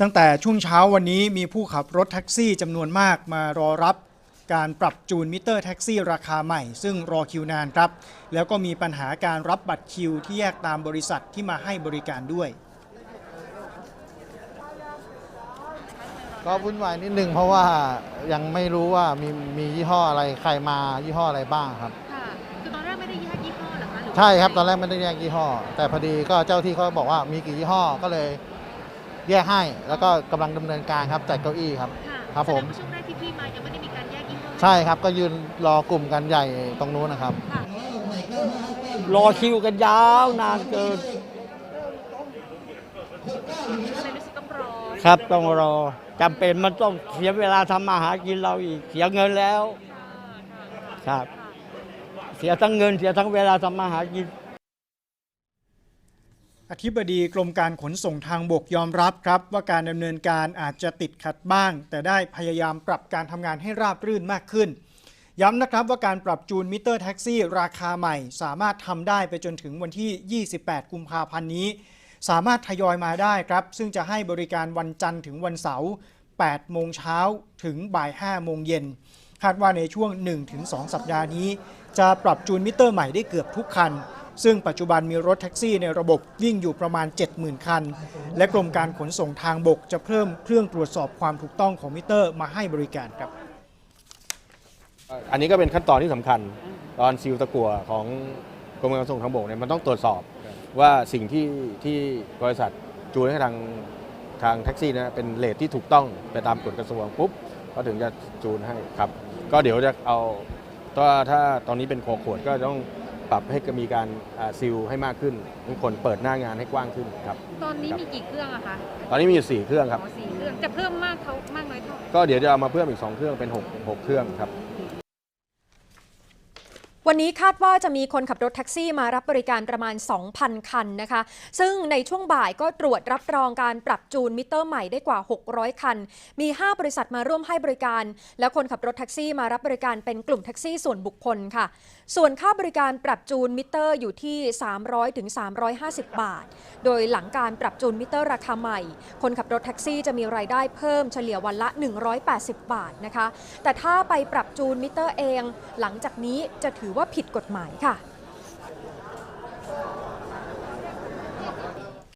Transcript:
ตั้งแต่ช่วงเช้าวันนี้มีผู้ขับรถแท็กซี่จำนวนมากมารอรับการปรับจูนมิเตอร์แท็กซี่ราคาใหม่ ซึ่งรอคิวนานครับ แล้วก็มีปัญหาการรับบัตรคิวที่แยกตามบริษัทที่มาให้บริการด้วย ก็วุ่นวายนิดนึงเพราะว่ายังไม่รู้ว่ามีมียี่ห้ออะไรใครมายี่ห้ออะไรบ้างครับ ค่ะคือตอนแรกไม่ได้แยกยี่ห้อเหรอคะหรือว่าใช่ครับตอนแรกไม่ได้แยกยี่ห้อ แต่พอดีก็เจ้าที่เขาบอกว่ามีกี่ยี่ห้อก็เลย แยกให้แล้วก็กำลังดำเนินการครับจัดเก้าอี้ครับ ค่ะครับผม แสดงว่าช่วงแรกที่พี่มายังไม่ได้มีการแยกยี่ห้อใช่ครับก็ยืนรอกลุ่มกันใหญ่ตรงนู้นนะครับ ค่ะรอคิวกันยาวนานเกินก็เลยรู้สึกต้องรอครับต้องรอจำเป็นมันต้องเสียเวลาทำมาหากินเราอีก เสียเงินแล้วค่ะค่ะครับ เสียทั้งเงินเสียทั้งเวลาทำมาหากิน อธิบดีกรมการขนส่งทางบกยอมรับครับ ว่าการดำเนินการอาจจะติดขัดบ้าง แต่ได้พยายามปรับการทำงานให้ราบรื่นมากขึ้น ย้ำนะครับว่าการปรับจูนมิเตอร์แท็กซี่ราคาใหม่ สามารถทำได้ไปจนถึงวันที่ 28 กุมภาพันธ์นี้ สามารถทยอยมาได้ครับ ซึ่งจะให้บริการวันจันทร์ถึงวันเสาร์ 8 โมงเช้าถึงบ่าย 5 โมงเย็นคาดว่าในช่วง 1-2 สัปดาห์นี้ จะปรับจูนมิเตอร์ใหม่ได้เกือบทุกคัน ซึ่งปัจจุบันมีรถแท็กซี่ในระบบวิ่งอยู่ประมาณ 70,000 คัน และกรมการขนส่งทางบกจะเพิ่มเครื่องตรวจสอบความถูกต้องของมิเตอร์มาให้บริการครับ อันนี้ก็เป็นขั้นตอนที่สำคัญ ตอนซีลตะกัวของกรมการขนส่งทางบกเนี่ยมันต้องตรวจสอบว่าสิ่งที่ที่บริษัทจูนให้ทางทางแท็กซี่นะเป็นเลทที่ถูกต้องไปตามกฎกระทรวงปุ๊บก็ถึงจะจูนให้ครับ ก็เดี๋ยวจะเอาถ้าถ้าตอนนี้เป็นโคขวดก็ต้อง ปรับให้มีการอ่าซีลให้มากขึ้นทุกคนเปิดหน้างานให้กว้างขึ้นครับตอนนี้มีกี่เครื่องอะคะตอนนี้มีอยู่สี่เครื่องครับอ๋อสี่เครื่องจะเพิ่มมากเขามากน้อยเท่าไหร่ก็เดี๋ยวจะเอามาเพิ่มอีกสองเครื่องเป็นหกหกเครื่องครับ วันนี้คาดว่าจะมีคนขับรถแท็กซี่มารับบริการประมาณ 2,000 คันนะคะ ซึ่งในช่วงบ่ายก็ตรวจรับรองการปรับจูนมิเตอร์ใหม่ได้กว่า 600 คัน มี 5 บริษัทมาร่วมให้บริการ และคนขับรถแท็กซี่มารับบริการเป็นกลุ่มแท็กซี่ส่วนบุคคลค่ะ ส่วนค่าบริการปรับจูนมิเตอร์อยู่ที่ 300ถึง350 บาท โดยหลังการปรับจูนมิเตอร์ราคาใหม่ คนขับรถแท็กซี่จะมีรายได้เพิ่มเฉลี่ยวันละ 180 บาทนะคะ แต่ถ้าไปปรับจูนมิเตอร์เอง หลังจากนี้จะถือว่าผิดกฎหมายค่ะ